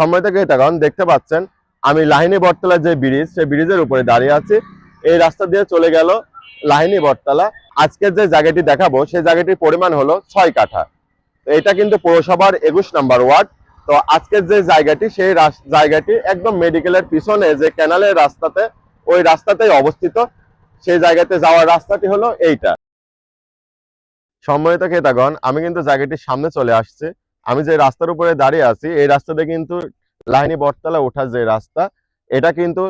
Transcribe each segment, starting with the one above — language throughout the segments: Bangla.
সম্মানিত ক্রেতাগণ, দেখতে পাচ্ছেন, আমি লাহিনী বটতলা যে ব্রিজ, সেই ব্রিজের উপরে দাঁড়িয়ে আছি। এই রাস্তা দিয়ে চলে গেল লাহিনী বটতলা। আজকের যে জায়গাটি দেখাবো, সেই জায়গাটির পরিমাণ হলো ছয় কাঠা। এটা কিন্তু পৌরসভার একুশ নাম্বার ওয়ার্ড। তো আজকের যে জায়গাটি, সেই জায়গাটি একদম মেডিকেলের পিছনে যে ক্যানালের রাস্তাতে, ওই রাস্তাতেই অবস্থিত। সেই জায়গাতে যাওয়ার রাস্তাটি হলো এইটা। সম্মানিত ক্রেতাগণ, আমি কিন্তু জায়গাটির সামনে চলে আসছি। আমি যে রাস্তার উপরে দাঁড়িয়ে আছি, এই রাস্তাতে কিন্তু লাইনি বটতলা ওঠার যে রাস্তা, এটা কিন্তু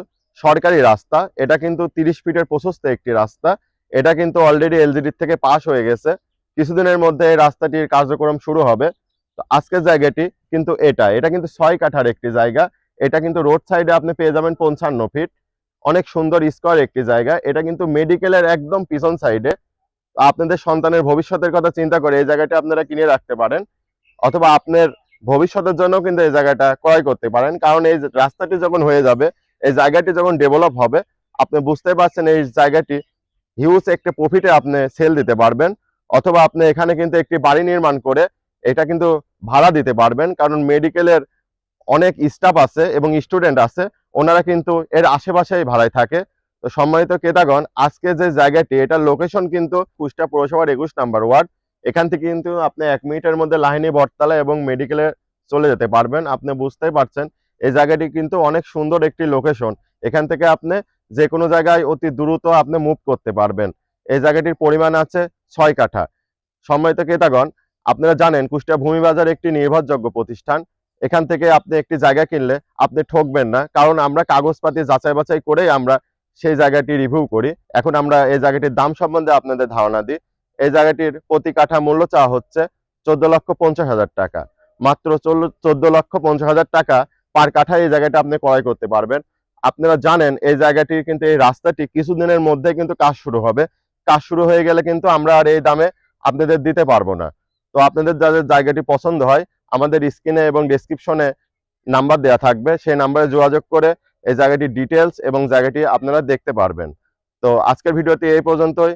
সরকারি রাস্তা, এটা কিন্তু তিরিশ ফিটের প্রশস্ত একটি রাস্তা, এটা কিন্তু অলরেডি এলজিডির থেকে পাশ হয়ে গেছে। কিছুদিনের মধ্যে এই রাস্তাটির কার্যক্রম শুরু হবে। তো আজকের জায়গাটি কিন্তু এটা এটা কিন্তু ছয় কাঠার একটি জায়গা, এটা কিন্তু রোড সাইডে আপনি পেয়ে যাবেন পঞ্চান্ন ফিট। অনেক সুন্দর স্কোয়ার একটি জায়গা, এটা কিন্তু মেডিকেলের একদম পিছন সাইডে। আপনাদের সন্তানের ভবিষ্যতের কথা চিন্তা করে এই জায়গাটা আপনারা কিনে রাখতে পারেন। অথবা আপনার ভবিষ্যতের জন্য কিন্তু এই জায়গাটা ক্রয় করতে পারেন। কারণ এই রাস্তাটি যখন হয়ে যাবে, এই জায়গাটি যখন ডেভেলপ হবে, আপনি বুঝতে পারছেন এই জায়গাটি হিউজ একটা প্রফিটে আপনি সেল দিতে পারবেন। অথবা আপনি এখানে কিন্তু একটি বাড়ি নির্মাণ করে এটা কিন্তু ভাড়া দিতে পারবেন। কারণ মেডিকেলের অনেক স্টাফ আছে এবং স্টুডেন্ট আছে, ওনারা কিন্তু এর আশেপাশেই ভাড়ায় থাকে। তো সম্মানিত ক্রেতাগণ, আজকে যে জায়গাটি, এটার লোকেশন কিন্তু কুষ্টা পৌরসভার একুশ নাম্বার ওয়ার্ড। এখান থেকে কিন্তু আপনি এক মিনিটের মধ্যে লাহিনী বটতলা এবং মেডিকেলে চলে যেতে পারবেন। আপনি বুঝতেই পারছেন, এই জায়গাটি কিন্তু অনেক সুন্দর একটি লোকেশন এখান থেকে আপনি যে কোনো জায়গায় অতি দ্রুত আপনি মুভ করতে পারবেন। এই জায়গাটির পরিমাণ আছে ছয় কাঠা। সম্মানিত ক্রেতাগণ, আপনারা জানেন কুষ্টিয়া ভূমি বাজার একটি নির্ভরযোগ্য প্রতিষ্ঠান। এখান থেকে আপনি একটি জায়গা কিনলে আপনি ঠকবেন না, কারণ আমরা কাগজপাতি যাচাই বাছাই করেই আমরা সেই জায়গাটি রিভিউ করি। এখন আমরা এই জায়গাটির দাম সম্বন্ধে আপনাদের ধারণা দিই। এই জায়গাটির প্রতি কাঠা মূল্য চাওয়া হচ্ছে চোদ্দ লক্ষ পঞ্চাশ হাজার টাকা। মাত্র চোদ্দ লক্ষ পঞ্চাশ হাজার টাকা পার কাঠায় এই জায়গাটা আপনি ক্রয় করতে পারবেন। আপনারা জানেন, এই জায়গাটির কিন্তু এই রাস্তাটি কিছুদিনের মধ্যে কিন্তু কাজ শুরু হবে। কাজ শুরু হয়ে গেলে কিন্তু আমরা আর এই দামে আপনাদের দিতে পারব না। তো আপনাদের যাদের জায়গাটি পছন্দ হয়, আমাদের স্ক্রিনে এবং ডেসক্রিপশনে নাম্বার দেওয়া থাকবে। সেই নাম্বারে যোগাযোগ করে এই জায়গাটির ডিটেলস এবং জায়গাটি আপনারা দেখতে পারবেন। তো আজকের ভিডিওটি এই পর্যন্তই।